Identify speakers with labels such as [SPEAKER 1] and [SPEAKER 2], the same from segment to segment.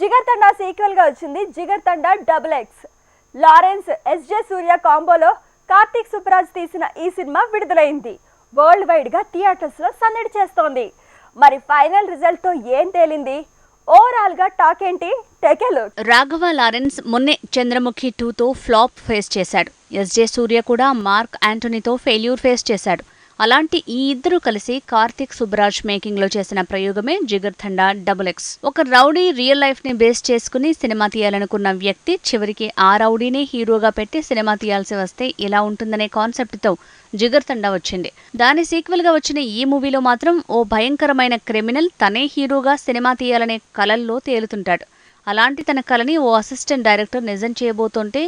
[SPEAKER 1] జిగర్ తండా సీక్వెల్గా వచ్చింది Jigar Thanda double X Lawrence S J Suryah కాంబోలో Karthik Subbaraj తీసిన ఈ సినిమా విడుదలైంది. వరల్డ్ వైడ్గా థియేటర్స్లో సందడి చేస్తోంది. మరి ఫైనల్ రిజల్ట్తో ఏం తేలింది? ఓవరాల్గా టాక్ ఏంటి?
[SPEAKER 2] రాఘవ లారెన్స్ మొన్నే చంద్రముఖి టూతో ఫ్లాప్ ఫేస్ చేశాడు. ఎస్జే సూర్య కూడా మార్క్ యాంటోనీతో ఫెయిల్యూర్ ఫేస్ చేశాడు. అలాంటి ఈ ఇద్దరు కలిసి కార్తిక్ సుబ్బరాజ్ మేకింగ్లో చేసిన ప్రయోగమే జిగర్ థండా డబుల్ ఎక్స్ ఒక రౌడీ రియల్ లైఫ్ని బేస్ చేసుకుని సినిమా తీయాలనుకున్న వ్యక్తి చివరికి ఆ రౌడీనే హీరోగా పెట్టి సినిమా తీయాల్సి వస్తే ఇలా ఉంటుందనే కాన్సెప్ట్తో జిగర్ తండా వచ్చింది. దాని సీక్వెల్గా వచ్చిన ఈ మూవీలో మాత్రం ఓ భయంకరమైన క్రిమినల్ తనే హీరోగా సినిమా తీయాలనే కలల్లో తేలుతుంటాడు. అలాంటి తన కలని ఓ అసిస్టెంట్ డైరెక్టర్ నిజం చేయబోతుంటే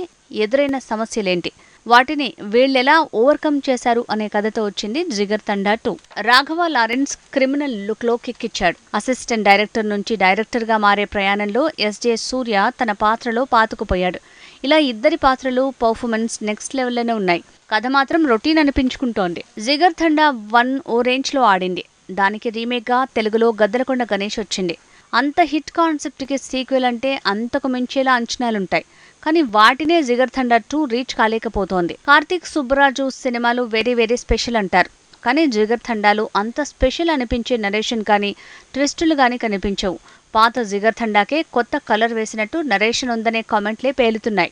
[SPEAKER 2] ఎదురైన సమస్యలేంటి? వాటిని వీళ్ళెలా ఓవర్కమ్ చేశారు అనే కథతో వచ్చింది Jigar Thanda two. Raghava Lawrence criminal లుక్లో కిక్కిచ్చాడు అసిస్టెంట్ డైరెక్టర్ నుంచి డైరెక్టర్గా మారే ప్రయాణంలో ఎస్జే సూర్య తన పాత్రలో పాతుకుపోయాడు. ఇలా ఇద్దరి పాత్రలు పర్ఫార్మెన్స్ నెక్స్ట్ లెవెల్లోనే ఉన్నాయి. కథ మాత్రం రొటీన్ అనిపించుకుంటోంది. జిగర్ తండా వన్ ఓ రేంజ్లో ఆడింది. దానికి రీమేక్గా తెలుగులో గద్దలకొండ గణేష్ వచ్చింది. అంత హిట్ కాన్సెప్ట్కి సీక్వెల్ అంటే అంతకు మించేలా అంచనాలుంటాయి. కానీ వాటినే జిగర్ థండర్ టూ రీచ్ కాలేకపోతోంది. కార్తీక్ సుబ్బరాజు సినిమాలు వెరీ వెరీ స్పెషల్ అంటారు. కానీ జిగర్ థండాలు అంత స్పెషల్ అనిపించే నరేషన్ కానీ ట్విస్టులు కానీ కనిపించవు. పాత జిగర్ థండాకే కొత్త కలర్ వేసినట్టు నరేషన్ ఉందనే కామెంట్లే పేలుతున్నాయి.